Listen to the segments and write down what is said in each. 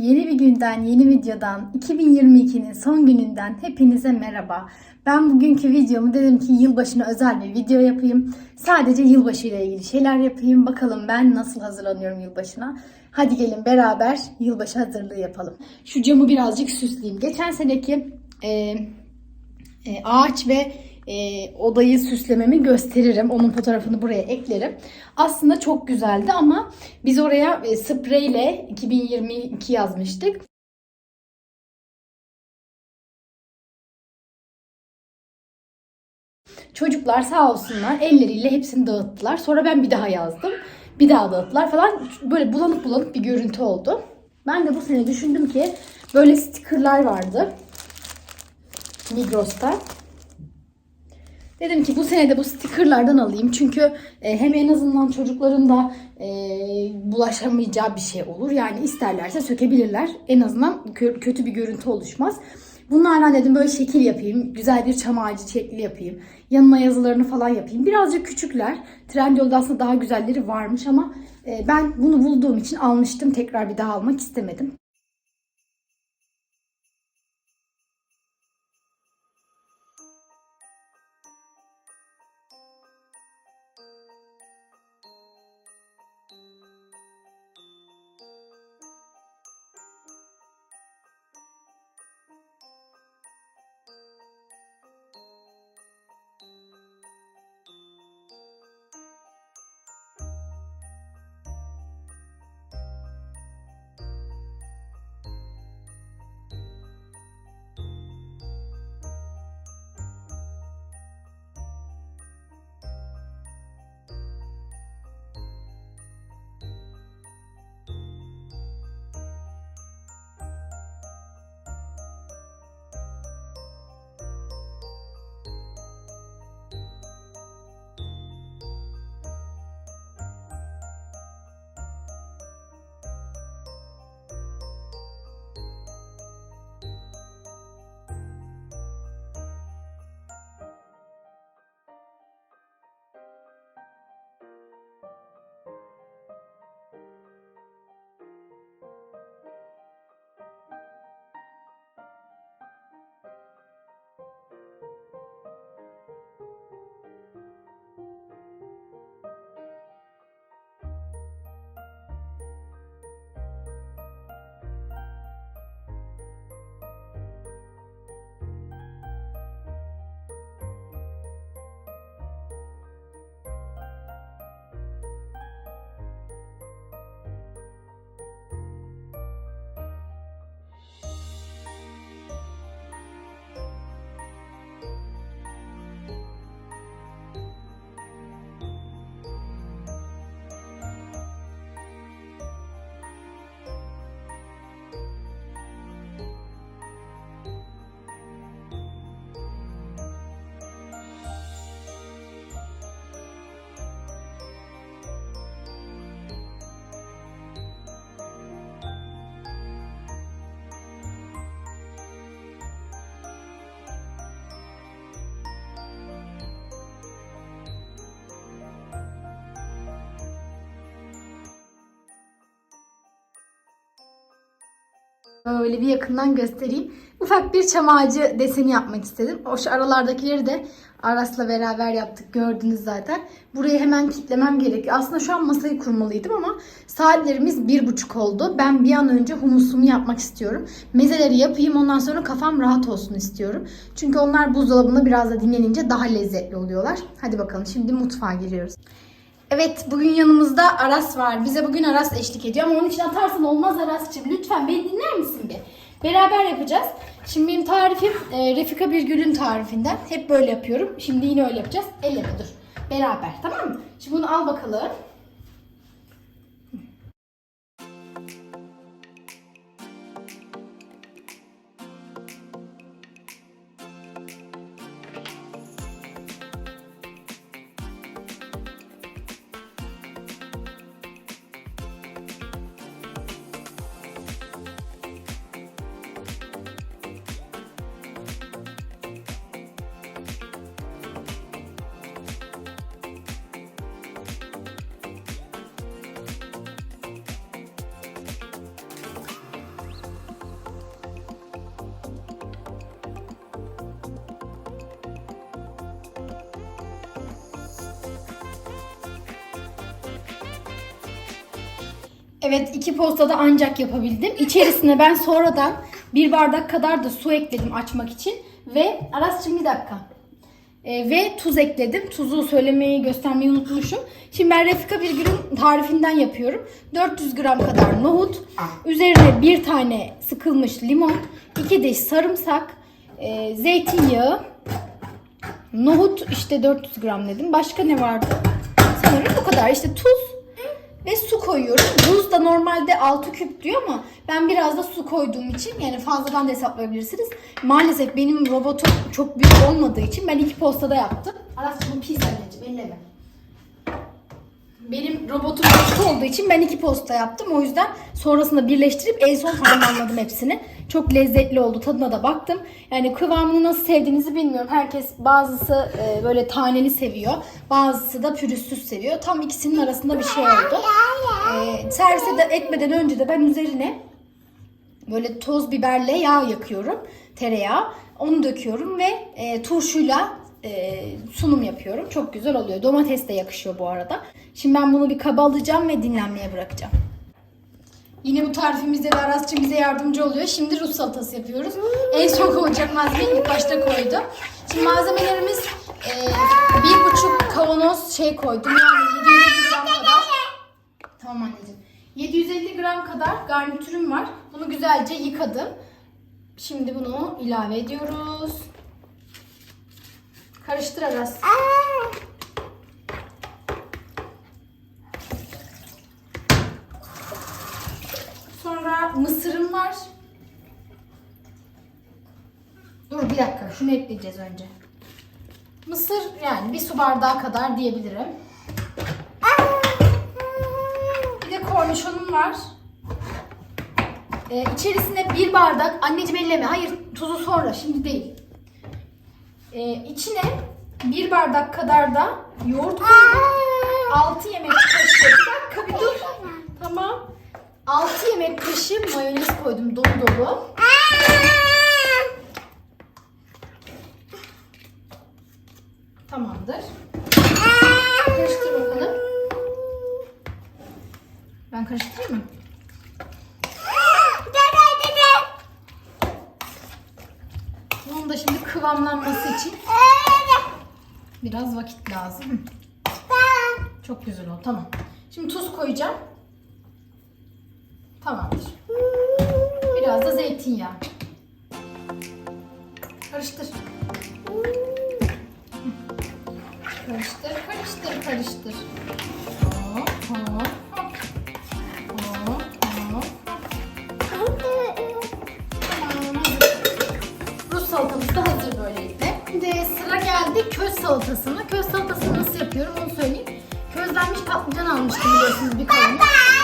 Yeni bir günden, yeni videodan, 2022'nin son gününden hepinize merhaba. Ben bugünkü videomu dedim ki yılbaşına özel bir video yapayım. Sadece yılbaşı ile ilgili şeyler yapayım. Bakalım ben nasıl hazırlanıyorum yılbaşına. Hadi gelin beraber yılbaşı hazırlığı yapalım. Şu camı birazcık süsleyeyim. Geçen seneki e, e, ağaç ve e, odayı süslememi gösteririm. Onun fotoğrafını buraya eklerim. Aslında çok güzeldi ama biz oraya e, spreyle 2022 yazmıştık. Çocuklar sağ olsunlar elleriyle hepsini dağıttılar. Sonra ben bir daha yazdım. Bir daha dağıttılar falan. Böyle bulanık bulanık bir görüntü oldu. Ben de bu sene düşündüm ki böyle stickerlar vardı. Migros'ta. Dedim ki bu sene de bu stickerlardan alayım. Çünkü e, hem en azından çocukların da e, bulaşamayacağı bir şey olur. Yani isterlerse sökebilirler. En azından kö- kötü bir görüntü oluşmaz. Bunlardan dedim böyle şekil yapayım. Güzel bir çam ağacı şekli yapayım. Yanına yazılarını falan yapayım. Birazcık küçükler. Trendyol'da aslında daha güzelleri varmış ama e, ben bunu bulduğum için almıştım. Tekrar bir daha almak istemedim. Böyle bir yakından göstereyim. Ufak bir çam ağacı deseni yapmak istedim. O şu aralardakileri de Aras'la beraber yaptık. Gördünüz zaten. Burayı hemen kitlemem gerekiyor. Aslında şu an masayı kurmalıydım ama saatlerimiz bir buçuk oldu. Ben bir an önce humusumu yapmak istiyorum. Mezeleri yapayım ondan sonra kafam rahat olsun istiyorum. Çünkü onlar buzdolabında biraz da dinlenince daha lezzetli oluyorlar. Hadi bakalım şimdi mutfağa giriyoruz. Evet bugün yanımızda Aras var. Bize bugün Aras eşlik ediyor ama onun için atarsan olmaz Aras'cığım. Lütfen beni dinler misin bir? Beraber yapacağız. Şimdi benim tarifim e, Refika Birgül'ün tarifinden. Hep böyle yapıyorum. Şimdi yine öyle yapacağız. Elleme dur. Beraber tamam mı? Şimdi bunu al bakalım. Evet iki postada ancak yapabildim. İçerisine ben sonradan bir bardak kadar da su ekledim açmak için. Ve Aras'cığım bir dakika. Ee, ve tuz ekledim. Tuzu söylemeyi göstermeyi unutmuşum. Şimdi ben Refika bir günün tarifinden yapıyorum. 400 gram kadar nohut. Üzerine bir tane sıkılmış limon. iki diş sarımsak. e, zeytinyağı. Nohut işte 400 gram dedim. Başka ne vardı? Sanırım bu kadar. İşte tuz ve su koyuyorum. Buz da normalde 6 küp diyor ama ben biraz da su koyduğum için yani fazladan da hesaplayabilirsiniz. Maalesef benim robotum çok büyük olmadığı için ben iki postada yaptım. Aras bunu pis anneciğim elleme. Benim robotum küçük olduğu için ben iki posta yaptım. O yüzden sonrasında birleştirip en son tamamladım hepsini. Çok lezzetli oldu. Tadına da baktım. Yani kıvamını nasıl sevdiğinizi bilmiyorum. Herkes bazısı e, böyle taneli seviyor. Bazısı da pürüzsüz seviyor. Tam ikisinin arasında bir şey oldu. E, servise de etmeden önce de ben üzerine böyle toz biberle yağ yakıyorum. Tereyağı. Onu döküyorum ve e, turşuyla e, sunum yapıyorum. Çok güzel oluyor. Domates de yakışıyor bu arada. Şimdi ben bunu bir kaba alacağım ve dinlenmeye bırakacağım. Yine bu tarifimizde de Arasçı bize yardımcı oluyor. Şimdi Rus salatası yapıyoruz. En son koyacak malzemeyi ilk başta koydu. Şimdi malzemelerimiz e, bir buçuk kavanoz şey koydum. Yani 750 gram kadar. Tamam anneciğim. 750 gram kadar garnitürüm var. Bunu güzelce yıkadım. Şimdi bunu ilave ediyoruz. Karıştır Aras. Mısırım var. Dur bir dakika şunu ekleyeceğiz önce. Mısır yani bir su bardağı kadar diyebilirim. Bir de kornişonum var. Ee, içerisine bir bardak, anneciğim elleme, hayır tuzu sonra, şimdi değil. Ee, içine bir bardak kadar da yoğurt koydum. 6 yemek kaşığı, bir dakika. Tamam. 6 yemek kaşığı mayonez koydum dolu dolu. Tamamdır. Karıştır bakalım. Ben karıştırayım mı? Bunun da şimdi kıvamlanması için biraz vakit lazım. Çok güzel oldu. Tamam. Şimdi tuz koyacağım. Tamamdır. Biraz da zeytinyağı. Karıştır. Karıştır, karıştır, karıştır. Hop, hop, hop. Hop, hop. Tamam, hazır. Rus salatamız da hazır böylelikle. Şimdi sıra geldi köz salatasına. Köz salatasını nasıl yapıyorum onu söyleyeyim. Közlenmiş patlıcan almıştım biliyorsunuz bir kavanoz.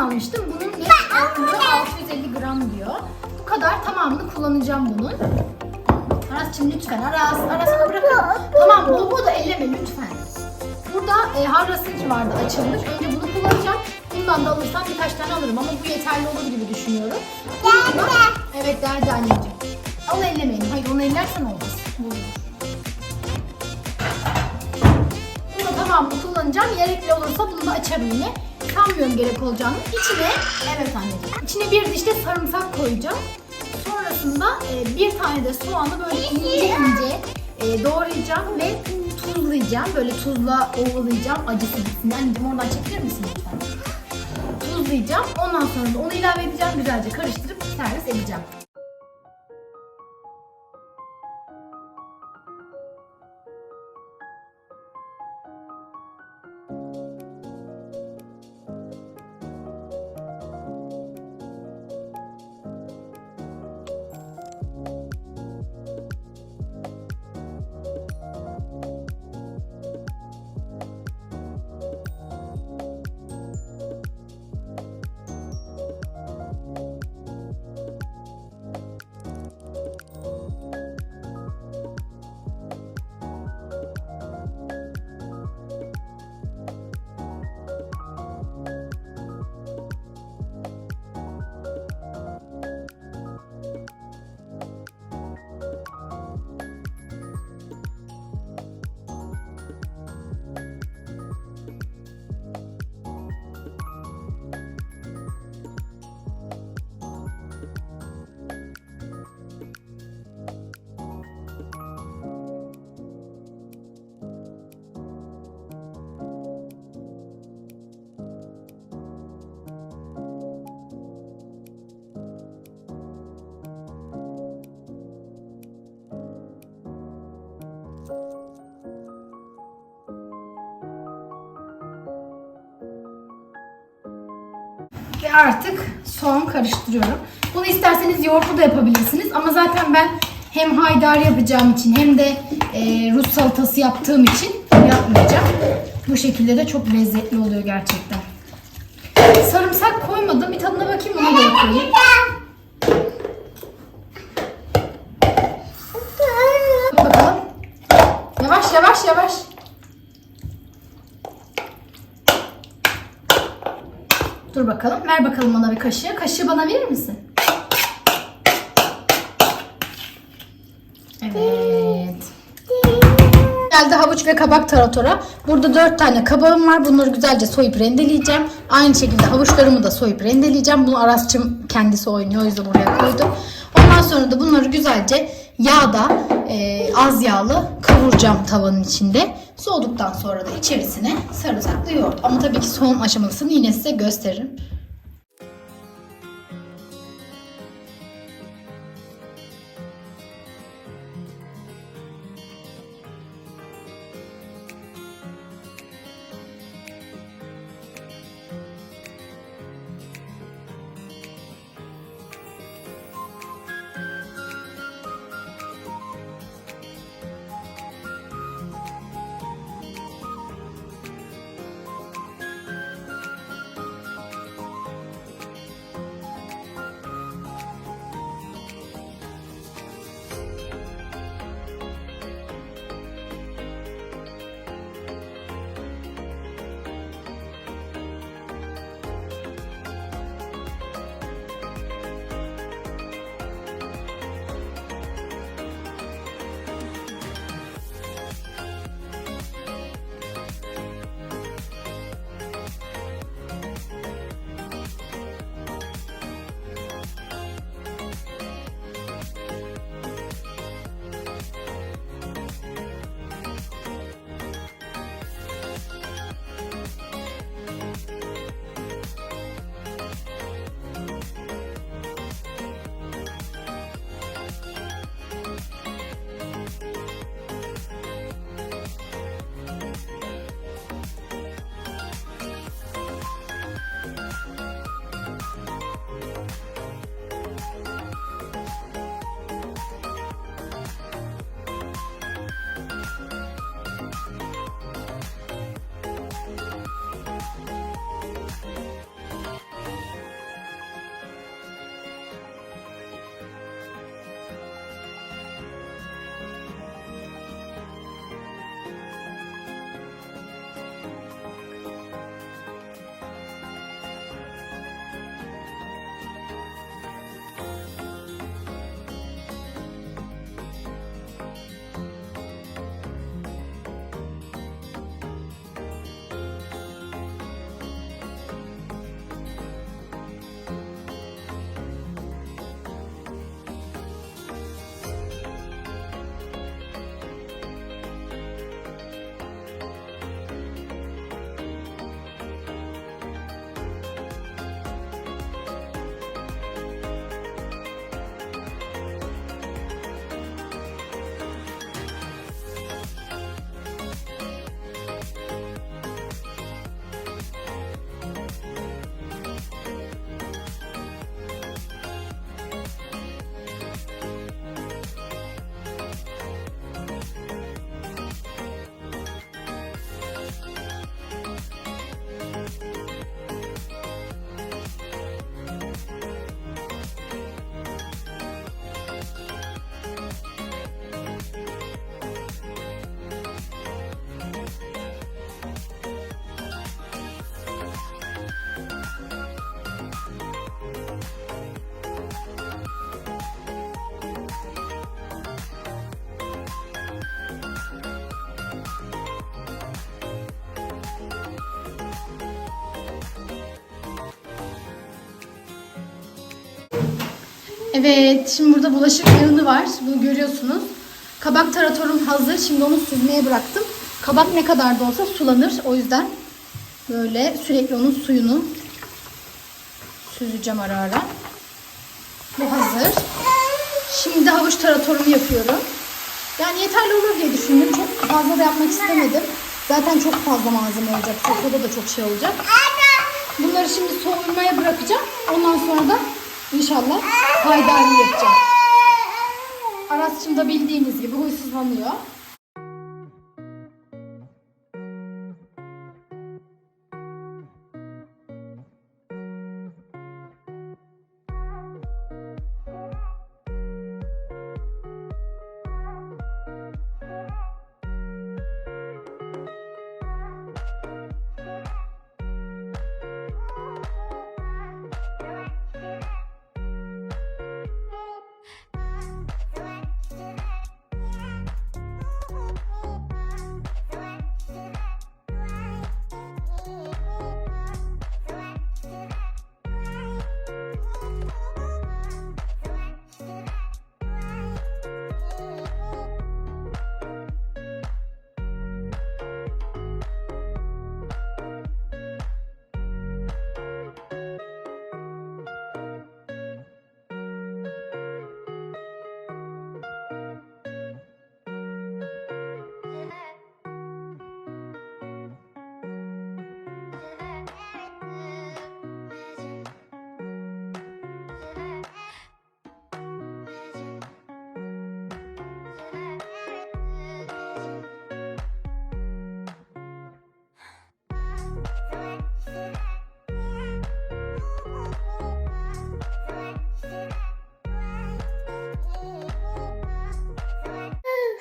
Almıştım. Bunun net ağırlığı 650 gram diyor. Bu kadar tamamını kullanacağım bunun. Aras'cığım lütfen. Aras, Aras'ına bırakın. Tamam bu da elleme lütfen. Burada e, harrasınç vardı açılmış. Önce bunu kullanacağım. Bundan da alırsam birkaç tane alırım ama bu yeterli olur gibi düşünüyorum. Da- Evet derdi anneciğim. Onu ellemeyin. Hayır onu ellersen olmaz. Bu. Bunu tamamını kullanacağım. Gerekli olursa bunu da açarım yine. Sanmıyorum gerek olacağını. İçine, evet anneciğim. İçine bir diş de sarımsak koyacağım. Sonrasında e, bir tane de soğanı böyle ince ince e, doğrayacağım ve tuzlayacağım. Böyle tuzla ovalayacağım. Acısı gitsin. Anneciğim oradan çekilir misin lütfen? Tuzlayacağım. Ondan sonra da onu ilave edeceğim. Güzelce karıştırıp servis edeceğim. Artık son karıştırıyorum. Bunu isterseniz yoğurtlu da yapabilirsiniz. Ama zaten ben hem haydar yapacağım için hem de e, Rus salatası yaptığım için yapmayacağım. Bu şekilde de çok lezzetli oluyor gerçekten. Sarımsak koymadım. Bir tadına bakayım ona göre koyayım. Bak bakalım. Yavaş yavaş yavaş. Dur bakalım. Ver bakalım bana bir kaşığı. Kaşığı bana verir misin? Evet. Geldi havuç ve kabak taratora. Burada dört tane kabağım var. Bunları güzelce soyup rendeleyeceğim. Aynı şekilde havuçlarımı da soyup rendeleyeceğim. Bunu Aras'cığım kendisi oynuyor. O yüzden oraya koydum. Ondan sonra da bunları güzelce yağda e, az yağlı kavuracağım tavanın içinde. Soğuduktan sonra da içerisine sarımsaklı yoğurt. Ama tabii ki son aşamasını yine size gösteririm. Evet, şimdi burada bulaşık yığını var. Bunu görüyorsunuz. Kabak taratorum hazır. Şimdi onu süzmeye bıraktım. Kabak ne kadar da olsa sulanır. O yüzden böyle sürekli onun suyunu süzeceğim ara ara. Bu hazır. Şimdi havuç taratorumu yapıyorum. Yani yeterli olur diye düşündüm. Çok fazla da yapmak istemedim. Zaten çok fazla malzeme olacak. Sofrada da çok şey olacak. Bunları şimdi soğumaya bırakacağım. Ondan sonra da inşallah haydari yapacağım. Aras'cığım da bildiğiniz gibi huysuzlanıyor.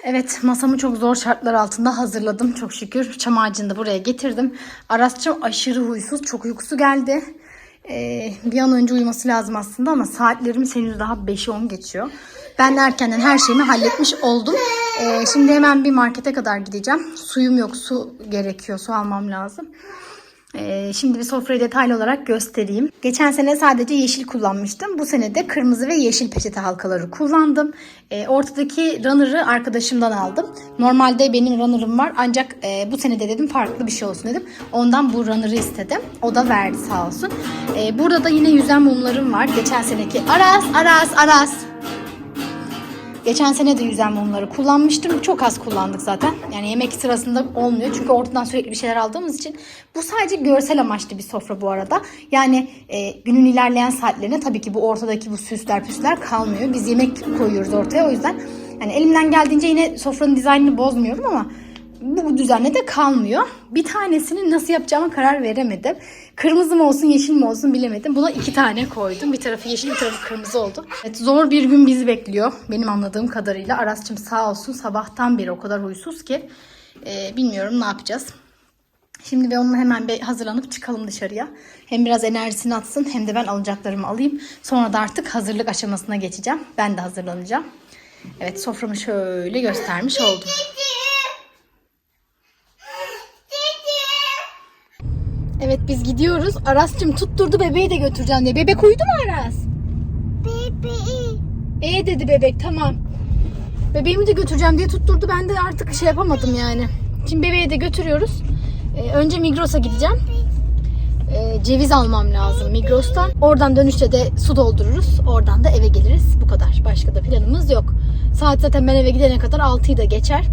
Evet masamı çok zor şartlar altında hazırladım çok şükür. Çam ağacını da buraya getirdim. Arasçım aşırı huysuz çok uykusu geldi. Ee, bir an önce uyuması lazım aslında ama saatlerimiz henüz daha 5'e 10 geçiyor. Ben de erkenden her şeyimi halletmiş oldum. Ee, şimdi hemen bir markete kadar gideceğim. Suyum yok su gerekiyor su almam lazım. Ee, şimdi bir sofrayı detaylı olarak göstereyim. Geçen sene sadece yeşil kullanmıştım. Bu sene de kırmızı ve yeşil peçete halkaları kullandım. Ee, ortadaki runner'ı arkadaşımdan aldım. Normalde benim runner'ım var ancak e, bu sene de dedim farklı bir şey olsun dedim. Ondan bu runner'ı istedim. O da verdi sağ olsun. Ee, burada da yine yüzen mumlarım var. Geçen seneki Aras, Aras, Aras. Geçen sene de yüzen mumları kullanmıştım. Çok az kullandık zaten. Yani yemek sırasında olmuyor. Çünkü ortadan sürekli bir şeyler aldığımız için. Bu sadece görsel amaçlı bir sofra bu arada. Yani e, günün ilerleyen saatlerine tabii ki bu ortadaki bu süsler püsler kalmıyor. Biz yemek koyuyoruz ortaya o yüzden. Yani elimden geldiğince yine sofranın dizaynını bozmuyorum ama bu düzenle de kalmıyor. Bir tanesini nasıl yapacağıma karar veremedim. Kırmızı mı olsun yeşil mi olsun bilemedim. Buna iki tane koydum. Bir tarafı yeşil bir tarafı kırmızı oldu. Evet, zor bir gün bizi bekliyor. Benim anladığım kadarıyla. Aras'cığım sağ olsun sabahtan beri o kadar huysuz ki. e, bilmiyorum ne yapacağız. Şimdi ben onunla hemen bir hazırlanıp çıkalım dışarıya. Hem biraz enerjisini atsın hem de ben alacaklarımı alayım. Sonra da artık hazırlık aşamasına geçeceğim. Ben de hazırlanacağım. Evet soframı şöyle göstermiş oldum. Evet biz gidiyoruz. Aras'cığım tutturdu bebeği de götüreceğim diye. Bebek uyudu mu Aras? E dedi bebek tamam. Bebeğimi de götüreceğim diye tutturdu. Ben de artık şey yapamadım yani. Şimdi bebeği de götürüyoruz. Ee, önce Migros'a gideceğim. Ee, ceviz almam lazım Migros'tan. Oradan dönüşte de su doldururuz. Oradan da eve geliriz. Bu kadar. Başka da planımız yok. Saat zaten ben eve gidene kadar 6'yı da geçer.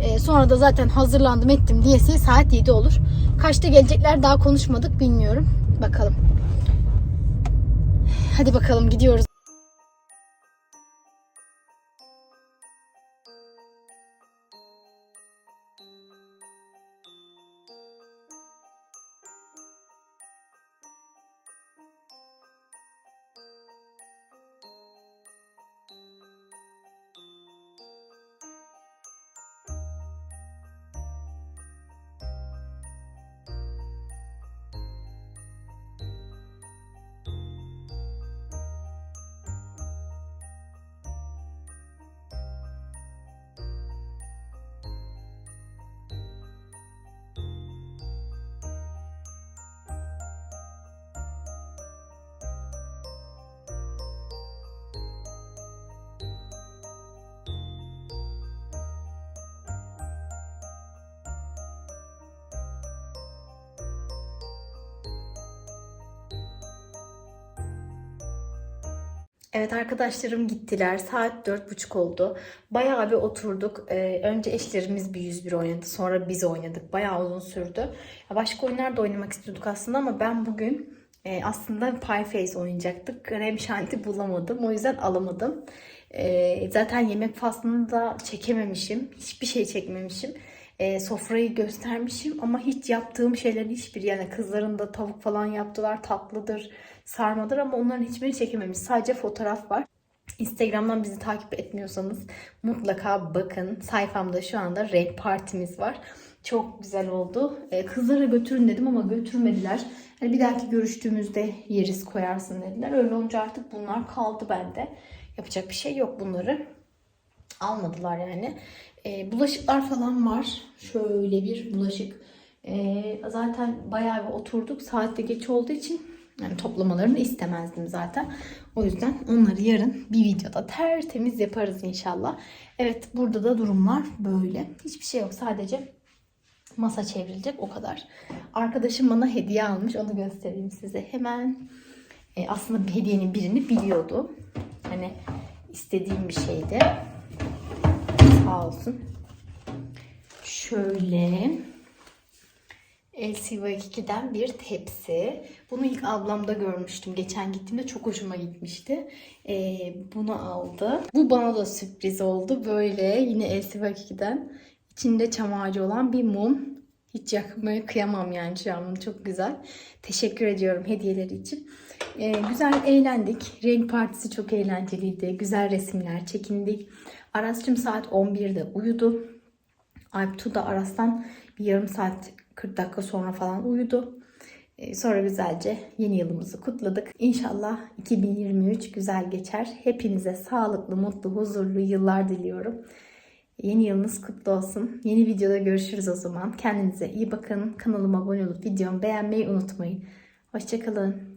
Ee, sonra da zaten hazırlandım ettim diyesi saat 7 olur. Kaçta gelecekler daha konuşmadık bilmiyorum. Bakalım. Hadi bakalım gidiyoruz. Evet arkadaşlarım gittiler. Saat dört buçuk oldu. Bayağı bir oturduk. Ee, önce eşlerimiz bir 101 oynadı. Sonra biz oynadık. Bayağı uzun sürdü. Başka oyunlar da oynamak istiyorduk aslında ama ben bugün Ee, aslında Pie Face oynayacaktık. Krem bulamadım. O yüzden alamadım. Ee, zaten yemek faslını da çekememişim. Hiçbir şey çekmemişim. Ee, sofrayı göstermişim ama hiç yaptığım şeylerin hiçbir yani kızların da tavuk falan yaptılar. Tatlıdır, sarmadır ama onların hiçbirini çekememiş. Sadece fotoğraf var. Instagram'dan bizi takip etmiyorsanız mutlaka bakın. Sayfamda şu anda renk partimiz var. Çok güzel oldu. Ee, kızlara götürün dedim ama götürmediler. Hani bir dahaki görüştüğümüzde yeriz koyarsın dediler. Öyle olunca artık bunlar kaldı bende. Yapacak bir şey yok bunları. Almadılar yani. Ee, bulaşıklar falan var. Şöyle bir bulaşık. Ee, zaten bayağı bir oturduk. Saat de geç olduğu için yani toplamalarını istemezdim zaten. O yüzden onları yarın bir videoda tertemiz yaparız inşallah. Evet burada da durumlar böyle. Hiçbir şey yok sadece masa çevrilecek o kadar. Arkadaşım bana hediye almış onu göstereyim size hemen. E, aslında bir hediyenin birini biliyordu. Hani istediğim bir şeydi. Sağ olsun. Şöyle LCV2'den bir tepsi. Bunu ilk ablamda görmüştüm. Geçen gittiğimde çok hoşuma gitmişti. Ee, bunu aldı. Bu bana da sürpriz oldu. Böyle yine LCV2'den içinde çam ağacı olan bir mum. Hiç yakmaya kıyamam yani şu an. Çok güzel. Teşekkür ediyorum hediyeleri için. Ee, güzel eğlendik. Renk partisi çok eğlenceliydi. Güzel resimler çekindik. Aras'cığım saat 11'de uyudu. Alptu da Aras'tan bir yarım saat 40 dakika sonra falan uyudu. Ee, Sonra güzelce yeni yılımızı kutladık. İnşallah 2023 güzel geçer. Hepinize sağlıklı, mutlu, huzurlu yıllar diliyorum. Yeni yılınız kutlu olsun. Yeni videoda görüşürüz o zaman. Kendinize iyi bakın. Kanalıma abone olup videomu beğenmeyi unutmayın. Hoşçakalın.